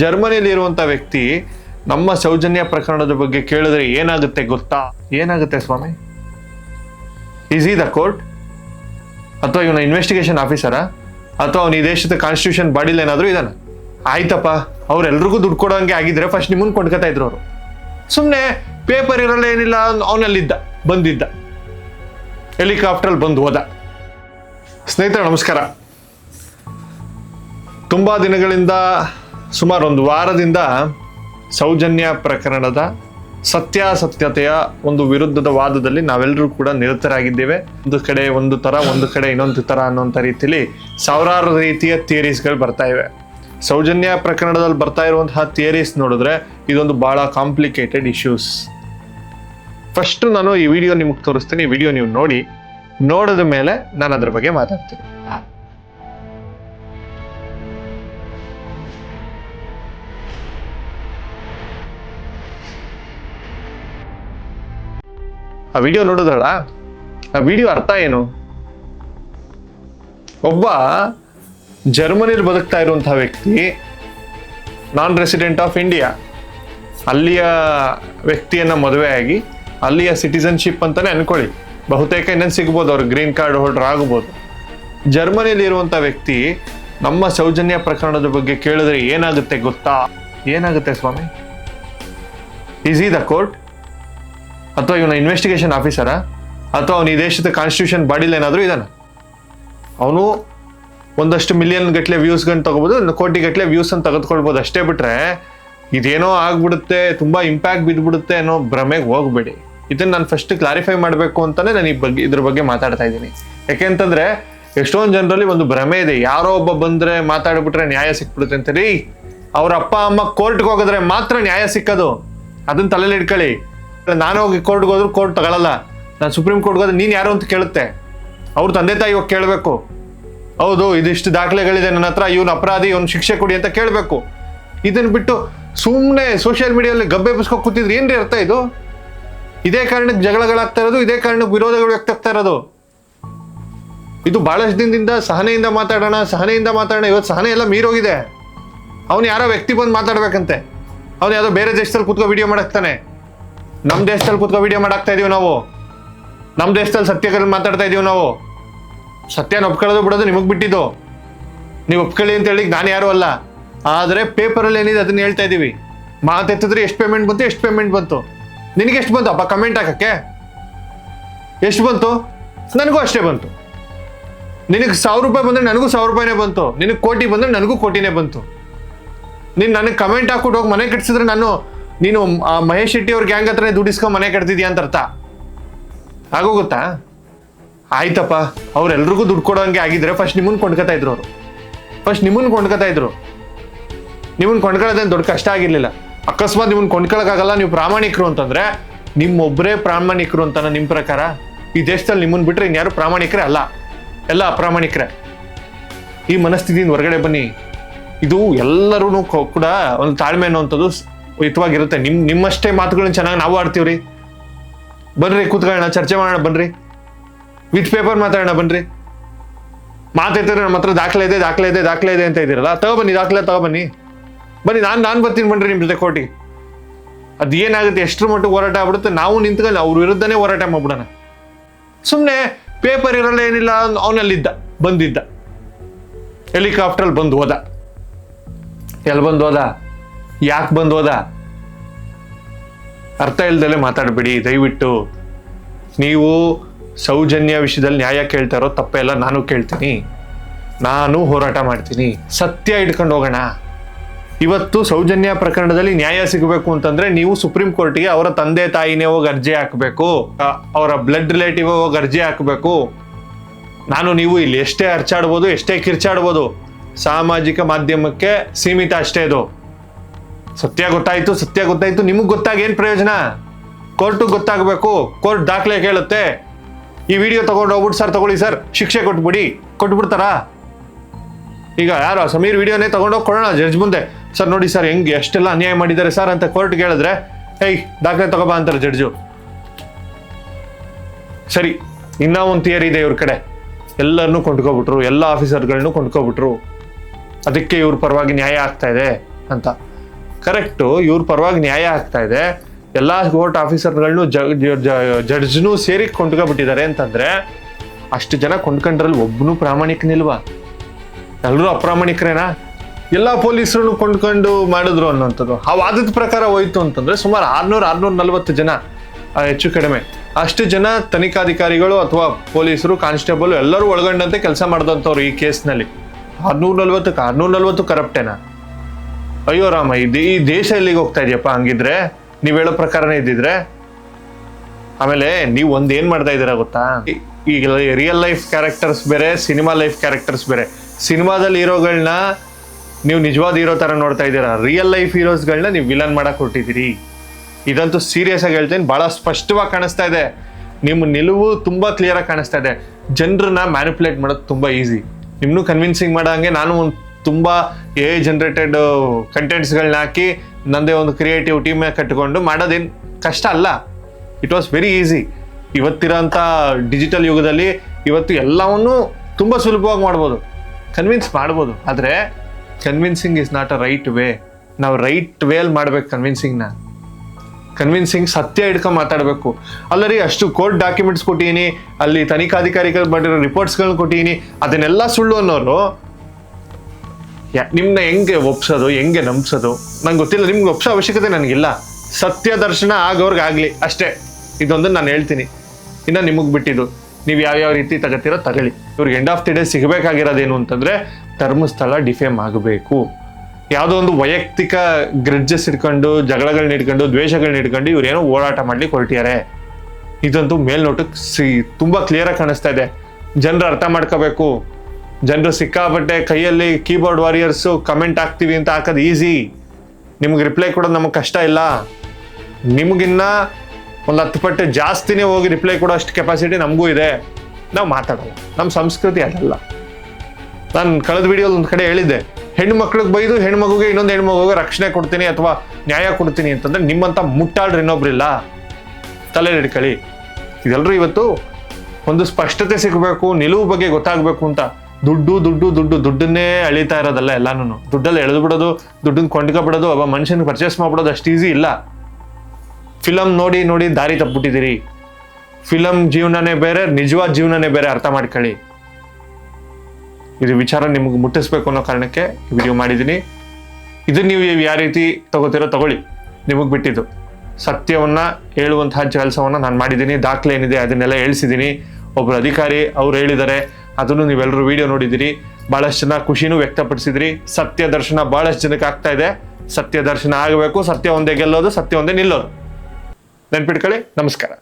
ಜರ್ಮನಿಲಿ ಇರುವಂತ ವ್ಯಕ್ತಿ ನಮ್ಮ ಸೌಜನ್ಯ ಪ್ರಕರಣದ ಬಗ್ಗೆ ಕೇಳಿದ್ರೆ ಏನಾಗುತ್ತೆ ಗೊತ್ತಾ? ಏನಾಗುತ್ತೆ ಸ್ವಾಮಿ? ಇಸ್ ಈ ದ ಕೋರ್ಟ್ ಅಥವಾ ಇವನ ಇನ್ವೆಸ್ಟಿಗೇಷನ್ ಆಫೀಸರಾ ಅಥವಾ ಅವನ ಈ ದೇಶದ ಕಾನ್ಸ್ಟಿಟ್ಯೂಷನ್ ಬಾಡಿಲಿ ಏನಾದರೂ ಇದಾನ? ಆಯ್ತಪ್ಪ, ಅವ್ರೆಲ್ರಿಗೂ ದುಡ್ಡು ಕೊಡೋಂಗೆ ಆಗಿದ್ರೆ ಫಸ್ಟ್ ನಿಮ್ಮನ್ನ ಕೊಂಡ್ಕೊತಾ ಇದ್ರು ಅವರು. ಸುಮ್ಮನೆ ಪೇಪರ್ ಇರಲ್ಲ ಏನಿಲ್ಲ, ಅವನಲ್ಲಿದ್ದ, ಬಂದಿದ್ದ. ಹೆಲಿಕಾಪ್ಟ್ರಲ್ಲಿ ಬಂದು ಹೋದ. ಸ್ನೇಹಿತರೆ, ನಮಸ್ಕಾರ. ತುಂಬ ದಿನಗಳಿಂದ ಸುಮಾರು ಒಂದು ವಾರದಿಂದ ಸೌಜನ್ಯ ಪ್ರಕರಣದ ಸತ್ಯಾಸತ್ಯತೆಯ ಒಂದು ವಿರುದ್ಧದ ವಾದದಲ್ಲಿ ನಾವೆಲ್ಲರೂ ಕೂಡ ನಿರತರಾಗಿದ್ದೇವೆ. ಒಂದು ಕಡೆ ಒಂದು ತರ ಒಂದು ಕಡೆ ಇನ್ನೊಂದು ತರ ಅನ್ನೋಂಥ ರೀತಿಯಲ್ಲಿ ಸಾವಿರಾರು ರೀತಿಯ ಥಿಯರೀಸ್ಗಳು ಬರ್ತಾ ಇವೆ. ಸೌಜನ್ಯ ಪ್ರಕರಣದಲ್ಲಿ ಬರ್ತಾ ಇರುವಂತಹ ಥಿಯರೀಸ್ ನೋಡಿದ್ರೆ ಇದೊಂದು ಬಹಳ ಕಾಂಪ್ಲಿಕೇಟೆಡ್ ಇಶ್ಯೂಸ್. ಫಸ್ಟ್ ನಾನು ಈ ವಿಡಿಯೋ ನಿಮಗೆ ತೋರಿಸ್ತೀನಿ ವಿಡಿಯೋ ನೀವು ನೋಡಿ, ನೋಡಿದ ಮೇಲೆ ನಾನು ಅದ್ರ ಬಗ್ಗೆ ಮಾತಾಡ್ತೀನಿ. ಆ ವಿಡಿಯೋ ನೋಡಿದ್ರಲ್ಲ ಆ ವಿಡಿಯೋ ಅರ್ಥ ಏನು? ಒಬ್ಬ ಜರ್ಮನಿಲಿ ಬದುಕ್ತಾ ಇರುವಂತಹ ವ್ಯಕ್ತಿ ನಾನ್ ರೆಸಿಡೆಂಟ್ ಆಫ್ ಇಂಡಿಯಾ ಅಲ್ಲಿಯ ವ್ಯಕ್ತಿಯನ್ನ ಆಗಿ ಅಲ್ಲಿಯ ಸಿಟಿಸನ್ಶಿಪ್ ಅಂತಾನೆ ಅನ್ಕೊಳ್ಳಿ. ಬಹುತೇಕ ಇನ್ನೇನು ಸಿಗ್ಬೋದು ಅವ್ರು ಗ್ರೀನ್ ಕಾರ್ಡ್ ಹೋಲ್ಡರ್ ಆಗ್ಬೋದು. ಇರುವಂತ ವ್ಯಕ್ತಿ ನಮ್ಮ ಸೌಜನ್ಯ ಪ್ರಕರಣದ ಬಗ್ಗೆ ಕೇಳಿದ್ರೆ ಏನಾಗುತ್ತೆ ಗೊತ್ತಾ? ಏನಾಗುತ್ತೆ ಸ್ವಾಮಿ? ಈಸ್ ಈ ದ ಕೋರ್ಟ್ ಅಥವಾ ಇವನ ಇನ್ವೆಸ್ಟಿಗೇಷನ್ ಆಫೀಸರಾ ಅಥವಾ ಅವನ ಈ ದೇಶದ ಕಾನ್ಸ್ಟಿಟ್ಯೂಷನ್ ಬಾಡಿಲಿ ಏನಾದರೂ ಇದಾನೆ? ಅವನು ಒಂದಷ್ಟು ಮಿಲಿಯನ್ ಗಟ್ಟಲೆ ವ್ಯೂಸ್ಗಳನ್ನ ತಗೋಬೋದು ಒಂದು ಕೋಟಿ ಗಟ್ಟಲೆ ವ್ಯೂಸ್ ಅಂತ ತೆಗೆದುಕೊಳ್ಬೋದು ಅಷ್ಟೇ ಬಿಟ್ರೆ ಇದೇನೋ ಆಗ್ಬಿಡುತ್ತೆ, ತುಂಬ ಇಂಪ್ಯಾಕ್ಟ್ ಬಿದ್ದುಬಿಡುತ್ತೆ ಅನ್ನೋ ಭ್ರಮೆಗೆ ಹೋಗಬೇಡಿ. ಇದನ್ನ ನಾನು ಫಸ್ಟ್ ಕ್ಲಾರಿಫೈ ಮಾಡಬೇಕು ಅಂತಲೇ ನಾನು ಈ ಬಗ್ಗೆ, ಇದ್ರ ಬಗ್ಗೆ ಮಾತಾಡ್ತಾ ಇದ್ದೀನಿ. ಯಾಕೆಂತಂದ್ರೆ ಎಷ್ಟೊಂದು ಜನರಲ್ಲಿ ಒಂದು ಭ್ರಮೆ ಇದೆ. ಯಾರೋ ಒಬ್ಬ ಬಂದರೆ ಮಾತಾಡಿಬಿಟ್ರೆ ನ್ಯಾಯ ಸಿಕ್ಬಿಡುತ್ತೆ ಅಂತ ರೀ ಅವ್ರ ಅಪ್ಪ, ಅಮ್ಮ ಕೋರ್ಟ್ಗೆ ಹೋಗಿದ್ರೆ ಮಾತ್ರ ನ್ಯಾಯ ಸಿಕ್ಕೋದು. ಅದನ್ನ ತಲೆಯಲ್ಲಿ ಇಟ್ಕೊಳ್ಳಿ. ನಾನು ಹೋಗಿ ಕೋರ್ಟ್ಗೆ ಹೋದ್ರು ಕೋರ್ಟ್ ತಗೊಳ್ಳಲ್ಲ ನಾನು ಸುಪ್ರೀಂ ಕೋರ್ಟ್ಗೆ ಹೋದ್ರೆ ನೀನು ಯಾರು ಅಂತ ಕೇಳುತ್ತೆ. ಅವ್ರ ತಂದೆ ತಾಯಿ ಹೋಗಿ ಕೇಳಬೇಕು. ಹೌದು, ಇದಿಷ್ಟು ದಾಖಲೆಗಳಿದೆ ನನ್ನ ಹತ್ರ, ಇವನು ಅಪರಾಧಿ, ಇವನು ಶಿಕ್ಷೆ ಕೊಡಿ ಅಂತ ಕೇಳಬೇಕು. ಇದನ್ನ ಬಿಟ್ಟು ಸುಮ್ಮನೆ ಸೋಷಿಯಲ್ ಮೀಡಿಯಲ್ಲಿ ಗಬ್ಬೆ ಬಿಸ್ಕೊ ಕೂತಿದ್ರೆ ಏನ್ರಿ ಅರ್ಥ ಇದು? ಇದೇ ಕಾರಣಕ್ಕೆ ಜಗಳಗಳಾಗ್ತಾ ಇರೋದು, ಇದೇ ಕಾರಣಕ್ಕೆ ವಿರೋಧಗಳು ವ್ಯಕ್ತ ಆಗ್ತಾ ಇರೋದು. ಇದು ಬಹಳಷ್ಟು ದಿನದಿಂದ ಸಹನೆಯಿಂದ ಮಾತಾಡೋಣ ಸಹನೆಯಿಂದ ಮಾತಾಡೋಣ, ಇವತ್ತು ಸಹನೆ ಎಲ್ಲ ಮೀರೋಗಿದೆ. ಅವನು ಯಾರೋ ವ್ಯಕ್ತಿ ಬಂದು ಮಾತಾಡ್ಬೇಕಂತೆ. ಅವನು ಯಾವುದೋ ಬೇರೆ ದೇಶದಲ್ಲಿ ಕೂತ್ಕೊ ವಿಡಿಯೋ ಮಾಡಾಕ್ತಾನೆ ನಮ್ಮ ದೇಶದಲ್ಲಿ ಕೂತ್ಕೊ ವಿಡಿಯೋ ಮಾಡಾಕ್ತಾ ಇದೀವಿ ನಾವು. ನಮ್ಮ ದೇಶದಲ್ಲಿ ಸತ್ಯಗಳು ಮಾತಾಡ್ತಾ ಇದೀವಿ ನಾವು. ಸತ್ಯನ ಒಪ್ಕೊಳ್ಳೋದು ಬಿಡೋದು ನಿಮಗೆ ಬಿಟ್ಟಿದ್ದು. ನೀವು ಒಪ್ಕೊಳ್ಳಿ ಅಂತ ಹೇಳಿ ನಾನು ಯಾರು ಅಲ್ಲ. ಆದರೆ ಪೇಪರಲ್ಲಿ ಏನಿದೆ ಅದನ್ನ ಹೇಳ್ತಾ ಇದ್ದೀವಿ ಮಾತೆತ್ತಿದ್ರೆ ಎಷ್ಟು ಪೇಮೆಂಟ್ ಬಂತು, ಎಷ್ಟು ಪೇಮೆಂಟ್ ಬಂತು? ನಿನಗೆ ಎಷ್ಟು ಬಂತು? ಅಪ್ಪ ಕಮೆಂಟ್ ಹಾಕಕ್ಕೆ. ಎಷ್ಟು ಬಂತು? ನನಗೂ ಅಷ್ಟೇ ಬಂತು. ನಿನಗೆ ಸಾವಿರ ರೂಪಾಯಿ ಬಂದ್ರೆ ನನಗೂ ಸಾವಿರ ರೂಪಾಯಿನೇ ಬಂತು. ನಿನಗೆ ಕೋಟಿ ಬಂದ್ರೆ ನನಗೂ ಕೋಟಿನೇ ಬಂತು. ನೀನು ನನಗೆ ಕಮೆಂಟ್ ಹಾಕ್ಬಿಟ್ಟು ಹೋಗಿ ಮನೆ ಕಟ್ಸಿದ್ರೆ ನಾನು ನೀನು, ಆ, ಮಹೇಶ್ ಶೆಟ್ಟಿ ಅವ್ರ ಗ್ಯಾಂಗ್ ಹತ್ರನೇ ದುಡಿಸ್ಕೊಂಡು ಮನೆ ಕಟ್ತಿದ್ಯಾ ಅಂತ ಅರ್ಥ? ಆಗೋಗುತ್ತಾ? ಆಯ್ತಪ್ಪ, ಅವ್ರೆಲ್ರಿಗೂ ದುಡ್ಡು ಕೊಡೋಂಗೆ ಆಗಿದ್ರೆ ಫಸ್ಟ್ ನಿಮ್ಮನ್ನ ಕೊಂಡ್ಕೊತಾ ಇದ್ರು ಅವರು. ಫಸ್ಟ್ ನಿಮ್ಮನ್ನ ಕೊಂಡ್ಕೊತಾ ಇದ್ರು. ನಿಮ್ಮನ್ನು ಕೊಂಡ್ಕೊಳ್ಳೋದೇನು ದೊಡ್ಡ ಕಷ್ಟ ಆಗಿರ್ಲಿಲ್ಲ. ಅಕಸ್ಮಾತ್ ನಿಮ್ಮನ್ನ ಕೊಂಡ್ಕೊಳ್ಳೋಕ್ಕಾಗಲ್ಲ ನೀವು ಪ್ರಾಮಾಣಿಕರು ಅಂತಂದ್ರೆ ನಿಮ್ಮೊಬ್ಬರೇ ಪ್ರಾಮಾಣಿಕರು ಅಂತಾನೆ ನಿಮ್ಮ ಪ್ರಕಾರ ಈ ದೇಶದಲ್ಲಿ ನಿಮ್ಮನ್ನು ಬಿಟ್ಟರೆ ಇನ್ಯಾರು ಪ್ರಾಮಾಣಿಕರೇ ಅಲ್ಲ. ಎಲ್ಲ ಅಪ್ರಾಮಾಣಿಕರೇ. ಈ ಮನಸ್ಥಿತಿಯಿಂದ ಹೊರಗಡೆ ಬನ್ನಿ. ಇದು ಎಲ್ಲರೂ ಕೂಡ ಒಂದು ತಾಳ್ಮೆ ಅನ್ನುವಂಥದ್ದು ಹಿತವಾಗಿರುತ್ತೆ. ನಿಮ್, ನಿಮ್ಮಷ್ಟೇ ಮಾತುಗಳನ್ನ ಚೆನ್ನಾಗಿ ನಾವು ಆಡ್ತೀವ್ರಿ. ಬನ್ರಿ, ಕೂತ್ಕೊಳ್ಳೋಣ, ಚರ್ಚೆ ಮಾಡೋಣ, ಬನ್ರಿ. ವಿತ್ ಪೇಪರ್ ಮಾತಾಡೋಣ, ಬನ್ರಿ. ಮಾತಾಡ್ತಾರೆ ನಮ್ಮ ಹತ್ರ ದಾಖಲೆ ಇದೆ ದಾಖಲೆ ಇದೆ ದಾಖಲೆ ಇದೆ ಅಂತ ಇದ್ದೀರಲ್ಲ ತಗೊಬನ್ನಿ ದಾಖಲೆ ತಗೊಬನ್ನಿ ಬನ್ನಿ. ನಾನು ನಾನು ಬರ್ತೀನಿ ಬನ್ರಿ ನಿಮ್ಮ ಜೊತೆ ಕೋಟಿ ಅದು ಏನಾಗುತ್ತೆ, ಎಷ್ಟರ ಮಟ್ಟಿಗೆ ಹೋರಾಟ ಆಗ್ಬಿಡುತ್ತೆ, ನಾವು ನಿಂತ್ಕೊಂಡು ಅವ್ರ ವಿರುದ್ಧನೇ ಹೋರಾಟ ಮಾಡ್ಬಿಡೋಣ. ಸುಮ್ಮನೆ ಪೇಪರ್ ಇರಲ್ಲ, ಏನಿಲ್ಲ, ಅವನಲ್ಲಿದ್ದ, ಬಂದಿದ್ದ. ಹೆಲಿಕಾಪ್ಟ್ರಲ್ಲಿ ಬಂದು ಹೋದ. ಎಲ್ಲಿ ಬಂದು ಹೋದ? ಯಾಕೆ ಬಂದು ಹೋದ? ಅರ್ಥ ಇಲ್ದಲೆ ಮಾತಾಡಬೇಡಿ, ದಯವಿಟ್ಟು. ನೀವು ಸೌಜನ್ಯ ವಿಷಯದಲ್ಲಿ ನ್ಯಾಯ ಕೇಳ್ತಾ ಇರೋ ತಪ್ಪೆಲ್ಲ ನಾನು ಕೇಳ್ತೀನಿ. ನಾನು ಹೋರಾಟ ಮಾಡ್ತೀನಿ. ಸತ್ಯ ಇಟ್ಕೊಂಡು ಹೋಗೋಣ. ಇವತ್ತು ಸೌಜನ್ಯ ಪ್ರಕರಣದಲ್ಲಿ ನ್ಯಾಯ ಸಿಗಬೇಕು ಅಂತಂದ್ರೆ ನೀವು ಸುಪ್ರೀಂ ಕೋರ್ಟ್ಗೆ ಅವರ ತಂದೆ ತಾಯಿನೇ ಹೋಗಿ ಅರ್ಜಿ ಹಾಕಬೇಕು. ಅವರ ಬ್ಲಡ್ ರಿಲೇಟಿವ್ ಹೋಗಿ ಅರ್ಜಿ ಹಾಕಬೇಕು. ನಾನು ನೀವು ಇಲ್ಲಿ ಎಷ್ಟೇ ಅರ್ಚಾಡ್ಬೋದು, ಎಷ್ಟೇ ಕಿರ್ಚಾಡ್ಬೋದು. ಸಾಮಾಜಿಕ ಮಾಧ್ಯಮಕ್ಕೆ ಸೀಮಿತ ಅಷ್ಟೇ ಇದು. ಸತ್ಯ ಗೊತ್ತಾಯ್ತು ಸತ್ಯ ಗೊತ್ತಾಯ್ತು. ನಿಮಗೆ ಗೊತ್ತಾಗ ಏನ್ ಪ್ರಯೋಜನ? ಕೋರ್ಟು ಗೊತ್ತಾಗಬೇಕು. ಕೋರ್ಟ್ ದಾಖಲೆ ಕೇಳುತ್ತೆ. ಈ ವಿಡಿಯೋ ತಗೊಂಡು ಹೋಗ್ಬಿಟ್ಟು ಸರ್ ತಗೊಳ್ಳಿ ಸರ್. ಶಿಕ್ಷೆ ಕೊಟ್ಬಿಡಿ. ಕೊಟ್ಬಿಡ್ತಾರಾ? ಈಗ ಯಾರು ಸಮೀರ್ ವಿಡಿಯೋನೇ ತಗೊಂಡೋಗಿ ಕೊಡೋಣ, ಜಡ್ಜ್ ಮುಂದೆ. ಸರ್ ನೋಡಿ ಸರ್, ಹೆಂಗೆ ಎಷ್ಟೆಲ್ಲ ಅನ್ಯಾಯ ಮಾಡಿದ್ದಾರೆ ಸರ್ ಅಂತ ಕೋರ್ಟ್ ಕೇಳಿದ್ರೆ, ಏಯ್, ದಾಖಲೆ ತಗೋಬಾ ಅಂತಾರೆ ಜಡ್ಜು. ಸರಿ, ಇನ್ನೂ ಒಂದು ಥಿಯರಿ ಇದೆ ಇವ್ರ ಕಡೆ. ಎಲ್ಲರನ್ನೂ ಕೊಂಡ್ಕೊಬಿಟ್ರು, ಎಲ್ಲ ಆಫೀಸರ್ಗಳನ್ನೂ ಕೊಂಡ್ಕೊಬಿಟ್ರು. ಅದಕ್ಕೆ ಇವ್ರ ಪರವಾಗಿ ನ್ಯಾಯ ಆಗ್ತಾ ಇದೆ ಅಂತ. ಕರೆಕ್ಟು ಇವ್ರ ಪರವಾಗಿ ನ್ಯಾಯ ಆಗ್ತಾ ಇದೆ. ಎಲ್ಲ ಕೋರ್ಟ್ ಆಫೀಸರ್ಗಳನ್ನೂ ಜಡ್ಜ್ನೂ ಸೇರಿ ಕೊಂಡ್ಕೊಬಿಟ್ಟಿದ್ದಾರೆ ಅಂತಂದ್ರೆ ಅಷ್ಟು ಜನ ಕೊಂಡ್ಕೊಂಡ್ರಲ್ಲಿ ಒಬ್ಬನು ಪ್ರಾಮಾಣಿಕನಿಲ್ವಾ? ಎಲ್ಲರೂ ಅಪ್ರಾಮಾಣಿಕರೇನಾ? ಎಲ್ಲ ಪೊಲೀಸರನ್ನು ಕೊಂಡ್ಕೊಂಡು ಮಾಡಿದ್ರು ಅನ್ನೋಂಥದ್ದು. ಆ ವಾದದ ಪ್ರಕಾರ ಹೋಯ್ತು ಅಂತಂದ್ರೆ ಸುಮಾರು ಆರ್ನೂರ ಆರ್ನೂರ ನಲ್ವತ್ತು ಜನ ಹೆಚ್ಚು ಕಡಿಮೆ. ಅಷ್ಟು ಜನ ತನಿಖಾಧಿಕಾರಿಗಳು ಅಥವಾ ಪೊಲೀಸರು ಕಾನ್ಸ್ಟೇಬಲ್ ಎಲ್ಲರೂ ಒಳಗೊಂಡಂತೆ ಕೆಲಸ ಮಾಡಿದಂಥವ್ರು ಈ ಕೇಸ್ನಲ್ಲಿ. ಆರ್ನೂರ ನಲ್ವತ್ತಕ್ಕೆ, ಆರ್ನೂರ ನಲ್ವತ್ತು ಕರಪ್ಟೇನಾ ಅಯ್ಯೋ ರಾಮ, ಈ ದೇಶ ಎಲ್ಲಿಗೆ ಹೋಗ್ತಾ ಇದೆಯಪ್ಪ ಹಂಗಿದ್ರೆ? ನೀವು ಹೇಳೋ ಪ್ರಕಾರನೇ ಇದ್ದಿದ್ರೆ? ಆಮೇಲೆ ನೀವು ಒಂದ್ ಮಾಡ್ತಾ ಇದ್ದೀರಾ ಗೊತ್ತಾ? ಈಗ ರಿಯಲ್ ಲೈಫ್ ಕ್ಯಾರೆಕ್ಟರ್ಸ್ ಬೇರೆ ಸಿನಿಮಾ ಲೈಫ್ ಕ್ಯಾರೆಕ್ಟರ್ಸ್ ಬೇರೆ. ಸಿನಿಮಾದಲ್ಲಿ ಹೀರೋಗಳನ್ನ ನೀವು ನಿಜವಾದ ಹೀರೋ ತರ ನೋಡ್ತಾ ಇದ್ದೀರಾ? ರಿಯಲ್ ಲೈಫ್ ಹೀರೋಸ್ಗಳನ್ನ ನೀವು ವಿಲನ್ ಮಾಡಕ್ ಹೊರಟಿದ್ದೀರಿ. ಇದಂತೂ ಸೀರಿಯಸ್ ಆಗಿ ಹೇಳ್ತೀನಿ, ಬಹಳ ಸ್ಪಷ್ಟವಾಗಿ ಕಾಣಿಸ್ತಾ ಇದೆ. ನಿಮ್ಮ ನಿಲುವು ತುಂಬಾ ಕ್ಲಿಯರ್ ಆಗಿ ಕಾಣಿಸ್ತಾ ಇದೆ. ಜನರನ್ನ ಮ್ಯಾನಿಪುಲೇಟ್ ಮಾಡೋದು ತುಂಬಾ ಈಸಿ ನಿಮ್ನು ಕನ್ವಿನ್ಸಿಂಗ್ ಮಾಡೋ ಹಂಗೆ, ನಾನು ಒಂದು ತುಂಬಾ ಎ ಜನರೇಟೆಡ್ ಕಂಟೆಂಟ್ಸ್ಗಳನ್ನ ಹಾಕಿ ನನ್ನದೇ ಒಂದು ಕ್ರಿಯೇಟಿವ್ ಟೀಮ್ ಕಟ್ಟಿಕೊಂಡು ಮಾಡೋದೇನು ಕಷ್ಟ ಅಲ್ಲ. ಇಟ್ ವಾಸ್ ವೆರಿ ಈಸಿ ಇವತ್ತಿರೋಂಥ ಡಿಜಿಟಲ್ ಯುಗದಲ್ಲಿ ಇವತ್ತು ಎಲ್ಲವನ್ನೂ ತುಂಬ ಸುಲಭವಾಗಿ ಮಾಡ್ಬೋದು. ಕನ್ವಿನ್ಸ್ ಮಾಡ್ಬೋದು. ಆದರೆ convincing is not a right way ನಾವು ರೈಟ್ ವೇಲ್ ಮಾಡ್ಬೇಕು ಕನ್ವಿನ್ಸಿಂಗ್ನ ಕನ್ವಿನ್ಸಿಂಗ್ ಸತ್ಯ ಹಿಡ್ಕೊಂಡು ಮಾತಾಡಬೇಕು. ಅಲ್ಲರಿ ಅಷ್ಟು ಕೋರ್ಟ್ ಡಾಕ್ಯುಮೆಂಟ್ಸ್ ಕೊಟ್ಟಿನಿ ಅಲ್ಲಿ ತನಿಖಾಧಿಕಾರಿಗಳು ಮಾಡಿರೋ ರಿಪೋರ್ಟ್ಸ್ಗಳನ್ನ ಕೊಟ್ಟಿನಿ ಅದನ್ನೆಲ್ಲ ಸುಳ್ಳು ಅನ್ನೋರು ಯಾ- ಹೆಂಗೆ ಒಪ್ಸೋದು, ಹೆಂಗೆ ನಂಬಿಸೋದು? ನಂಗೆ ಗೊತ್ತಿಲ್ಲ, ನಿಮ್ಗೆ ಒಪ್ಸೋ ಅವಶ್ಯಕತೆ ನನಗಿಲ್ಲ. ಸತ್ಯ ದರ್ಶನ ಆಗೋರ್ಗೆ ಆಗಲಿ, ಅಷ್ಟೇ. ಇದೊಂದು ನಾನು ಹೇಳ್ತೀನಿ. ಇನ್ನು ನಿಮಗೆ ಬಿಟ್ಟಿದ್ದು, ನೀವು ಯಾವ್ಯಾವ ರೀತಿ ತಗತ್ತಿರೋ ತಗೊಳ್ಳಿ. ಇವ್ರಿಗೆ ಎಂಡ್ ಆಫ್ ದಿ ಡೇ ಸಿಗಬೇಕಾಗಿರೋದೇನು ಅಂತಂದರೆ, ಧರ್ಮಸ್ಥಳ ಡಿಫೇಮ್ ಆಗಬೇಕು. ಯಾವುದೋ ಒಂದು ವೈಯಕ್ತಿಕ ಗ್ರಿಡ್ಜಸ್ ಇಟ್ಕೊಂಡು ಜಗಳಗಳನ್ನ ಇಟ್ಕೊಂಡು ದ್ವೇಷಗಳನ್ನ ಇಟ್ಕೊಂಡು ಇವ್ರೇನೋ ಓಡಾಟ ಮಾಡ್ಲಿಕ್ಕೆ ಹೊರಟಿದ್ದಾರೆ ಇದಂತೂ ಮೇಲ್ನೋಟಕ್ಕೆ ಸಿ, ತುಂಬ ಕ್ಲಿಯರಾಗಿ ಕಾಣಿಸ್ತಾ ಇದೆ. ಜನರು ಅರ್ಥ ಮಾಡ್ಕೋಬೇಕು. ಜನರು ಸಿಕ್ಕಾಪಟ್ಟೆ ಕೈಯಲ್ಲಿ ಕೀಬೋರ್ಡ್ ವಾರಿಯರ್ಸು ಕಮೆಂಟ್ ಹಾಕ್ತೀವಿ ಅಂತ ಹಾಕೋದು ಈಸಿ ನಿಮ್ಗೆ ರಿಪ್ಲೈ ಕೊಡೋದು ನಮಗೆ ಕಷ್ಟ ಇಲ್ಲ. ನಿಮಗಿನ್ನ ಒಂದು ಹತ್ತು ಪಟ್ಟೆ ಜಾಸ್ತಿನೇ ಹೋಗಿ ರಿಪ್ಲೈ ಕೊಡೋ ಅಷ್ಟು ಕೆಪಾಸಿಟಿ ನಮಗೂ ಇದೆ. ನಾವು ಮಾತಾಡೋಲ್ಲ. ನಮ್ಮ ಸಂಸ್ಕೃತಿ ಅದಲ್ಲ. ನಾನು ಕಳೆದ ವಿಡಿಯೋ ಒಂದು ಕಡೆ ಹೇಳಿದ್ದೆ. ಹೆಣ್ಣು ಮಕ್ಳಿಗೆ ಬೈದು ಹೆಣ್ಮಗುಗೆ ಇನ್ನೊಂದು ಹೆಣ್ಮಗುಗೆ ರಕ್ಷಣೆ ಕೊಡ್ತೀನಿ ಅಥವಾ ನ್ಯಾಯ ಕೊಡ್ತೀನಿ ಅಂತಂದ್ರೆ ನಿಮ್ಮಂತ ಮುಟ್ಟಾಳ್ರಿ ಇನ್ನೊಬ್ರಿಲ್ಲ. ತಲೆ ಹಿಡ್ಕೊಳ್ಳಿ. ಇದೆಲ್ಲರೂ ಇವತ್ತು ಒಂದು ಸ್ಪಷ್ಟತೆ ಸಿಗಬೇಕು, ನಿಲುವು ಬಗ್ಗೆ ಗೊತ್ತಾಗಬೇಕು ಅಂತ ದುಡ್ಡು ದುಡ್ಡು ದುಡ್ಡು, ದುಡ್ಡನ್ನೇ ಅಳಿತಾ ಇರೋದಲ್ಲ ಎಲ್ಲಾನು ದುಡ್ಡಲ್ಲಿ ಎಳೆದು ಬಿಡೋದು, ದುಡ್ಡನ್ನ ಕೊಂಡ್ಕೊಬಿಡೋದು ಒಬ್ಬ ಮನುಷ್ಯನ ಪರ್ಚೇಸ್ ಮಾಡ್ಬಿಡೋದು ಅಷ್ಟು ಈಸಿ ಇಲ್ಲ. ಫಿಲಮ್ ನೋಡಿ ನೋಡಿ ದಾರಿ ತಪ್ಪಿಟ್ಟಿದ್ದೀರಿ ಫಿಲಮ್ ಜೀವನನೇ ಬೇರೆ, ನಿಜವಾದ ಜೀವನನೇ ಬೇರೆ ಅರ್ಥ ಮಾಡ್ಕೊಳ್ಳಿ. ಇದು ವಿಚಾರ ನಿಮ್ಗೆ ಮುಟ್ಟಿಸ್ಬೇಕು ಅನ್ನೋ ಕಾರಣಕ್ಕೆ ವಿಡಿಯೋ ಮಾಡಿದ್ದೀನಿ. ಇದು ನೀವು ಯಾವ ರೀತಿ ತಗೋತೀರೋ ತಗೊಳ್ಳಿ. ನಿಮಗೆ ಬಿಟ್ಟಿದ್ದು. ಸತ್ಯವನ್ನ ಹೇಳುವಂತಹ ಕೆಲಸವನ್ನು ನಾನು ಮಾಡಿದ್ದೀನಿ. ದಾಖಲೆ ಏನಿದೆ ಅದನ್ನೆಲ್ಲ ಹೇಳ್ಸಿದ್ದೀನಿ. ಒಬ್ಬರು ಅಧಿಕಾರಿ ಅವ್ರು ಹೇಳಿದ್ದಾರೆ ಅದನ್ನು ನೀವೆಲ್ಲರೂ ವಿಡಿಯೋ ನೋಡಿದಿರಿ ಬಹಳಷ್ಟು ಜನ ಖುಷಿನೂ ವ್ಯಕ್ತಪಡಿಸಿದ್ರಿ. ಸತ್ಯ ದರ್ಶನ ಬಹಳಷ್ಟು ಜನಕ್ಕೆ ಆಗ್ತಾ ಇದೆ. ಸತ್ಯ ದರ್ಶನ ಆಗಬೇಕು, ಸತ್ಯ ಒಂದೇ ಗೆಲ್ಲೋದು, ಸತ್ಯ ಒಂದೇ ನಿಲ್ಲೋದು. ನೆನ್ಪಿಟ್ಕೊಳ್ಳಿ, ನಮಸ್ಕಾರ.